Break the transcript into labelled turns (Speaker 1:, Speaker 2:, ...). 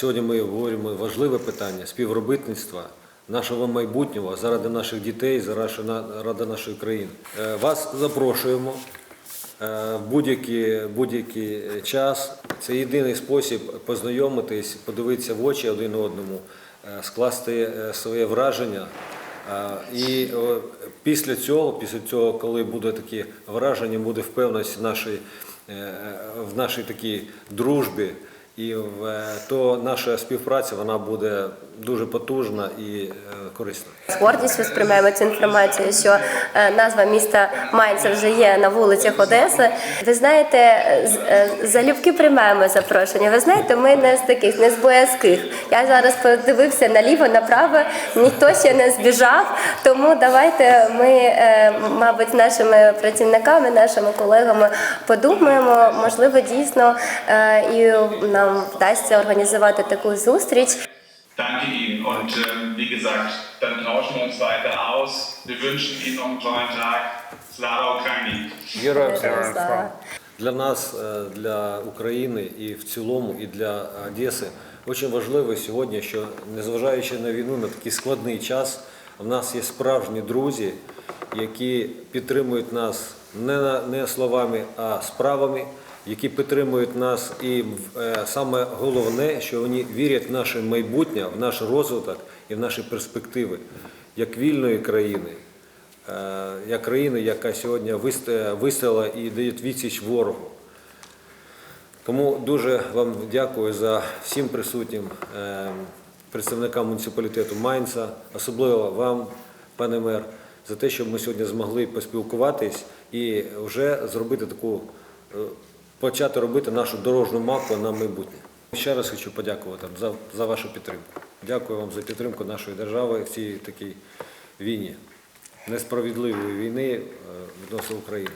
Speaker 1: Сьогодні ми обговорюємо важливе питання співробітництва нашого майбутнього заради наших дітей, заради нашої країни. Е, Вас запрошуємо е, в будь-який, будь-який час. Це єдиний спосіб познайомитись, подивитися в очі один одному, е, скласти е, своє враження. Е, І після цього, після цього, коли буде такі враження, буде впевненість в нашій, е, в нашій такій дружбі. І в, е, то наша співпраця вона буде дуже потужна і е, корисна.
Speaker 2: З гордістю сприймаємо цю інформацію, що е, назва міста Майнця вже є на вулицях Одеси. Ви знаєте, залюбки приймаємо запрошення. Ви знаєте, ми не з таких, не з боязких. Я зараз подивився наліво, направо, ніхто ще не збіжав. Тому давайте ми, мабуть, нашими працівниками, нашими колегами подумаємо, можливо, дійсно і нам вдасться організувати таку зустріч.
Speaker 3: Danke Ihnen und ähm, wie gesagt, dann tauschen wir uns weiter aus. Wir wünschen Ihnen noch einen tollen Tag. Slava Ukraini!
Speaker 1: Героям
Speaker 2: Слава.
Speaker 1: Для нас, е, для України і в цілому, і для Одеси дуже важливо сьогодні, що незважаючи на війну, на такий складний час, в нас є справжні друзі, які підтримують нас не, на- не словами, а справами, які підтримують нас, і е, саме головне, що вони вірять в наше майбутнє, в наш розвиток і в наші перспективи як вільної країни. Е, як країни, яка сьогодні вист- вистояла і дає відсіч ворогу. Тому дуже вам дякую за всім присутнім е, представникам муніципалітету Майнца, особливо вам, пане мер, за те, що ми сьогодні змогли поспілкуватись і вже зробити таку, е, почати робити нашу дорожню мапу на майбутнє. Ще раз хочу подякувати за, за вашу підтримку. Дякую вам за підтримку нашої держави в цій такій війні, несправедливої війни е, відносно України.